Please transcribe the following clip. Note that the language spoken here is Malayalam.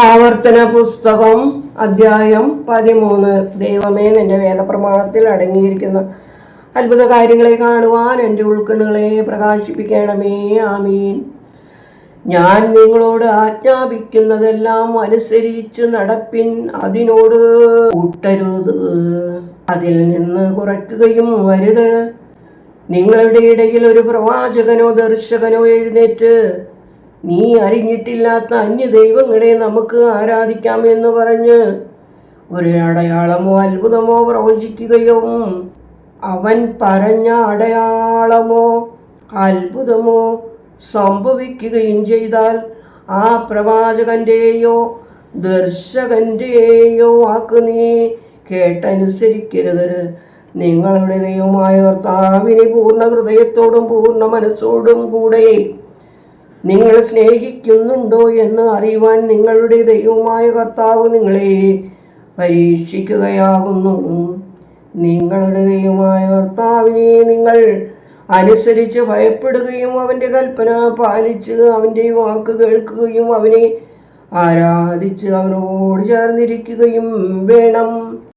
ആവർത്തന പുസ്തകം അധ്യായം പതിമൂന്ന്. ദൈവമേ നിന്റെ വേദപ്രമാണത്തിൽ അടങ്ങിയിരിക്കുന്ന അത്ഭുത കാര്യങ്ങളെ കാണുവാൻ എന്റെ ഉൾക്കണ്ണുകളെ പ്രകാശിപ്പിക്കണമേ. ആമീൻ. ഞാൻ നിങ്ങളോട് ആജ്ഞാപിക്കുന്നതെല്ലാം അനുസരിച്ച് നടപ്പിൻ അതിനോട് കൂട്ടരുത്. അതിൽ നിന്ന് കുറയ്ക്കുകയും വരുത് നിങ്ങളുടെ ഇടയിൽ ഒരു പ്രവാചകനോ ദർശകനോ എഴുന്നേറ്റ് നീ അറിഞ്ഞിട്ടില്ലാത്ത അന്യ ദൈവങ്ങളെ നമുക്ക് ആരാധിക്കാം എന്ന് പറഞ്ഞ് ഒരു അടയാളമോ അത്ഭുതമോ പ്രവചിക്കുകയും അവൻ പറഞ്ഞ അടയാളമോ അത്ഭുതമോ സംഭവിക്കുകയും ചെയ്താൽ ആ പ്രവാചകന്റെയോ ദർശകന്റെയോ വാക്ക് നീ കേട്ടനുസരിക്കരുത്. നിങ്ങളുടെ ദൈവമായ കർത്താവിനെ പൂർണ ഹൃദയത്തോടും പൂർണ മനസ്സോടും കൂടെ നിങ്ങൾ സ്നേഹിക്കുന്നുണ്ടോ എന്ന് അറിയുവാൻ നിങ്ങളുടെ ദൈവമായ കർത്താവ് നിങ്ങളെ പരീക്ഷിക്കുകയാകുന്നു. നിങ്ങളുടെ ദൈവമായ കർത്താവിനെ നിങ്ങൾ അനുസരിച്ച് ഭയപ്പെടുകയും അവന്റെ കൽപ്പന പാലിച്ച് അവന്റെ വാക്ക് കേൾക്കുകയും അവനെ ആരാധിച്ച് അവനോട് ചേർന്നിരിക്കുകയും വേണം.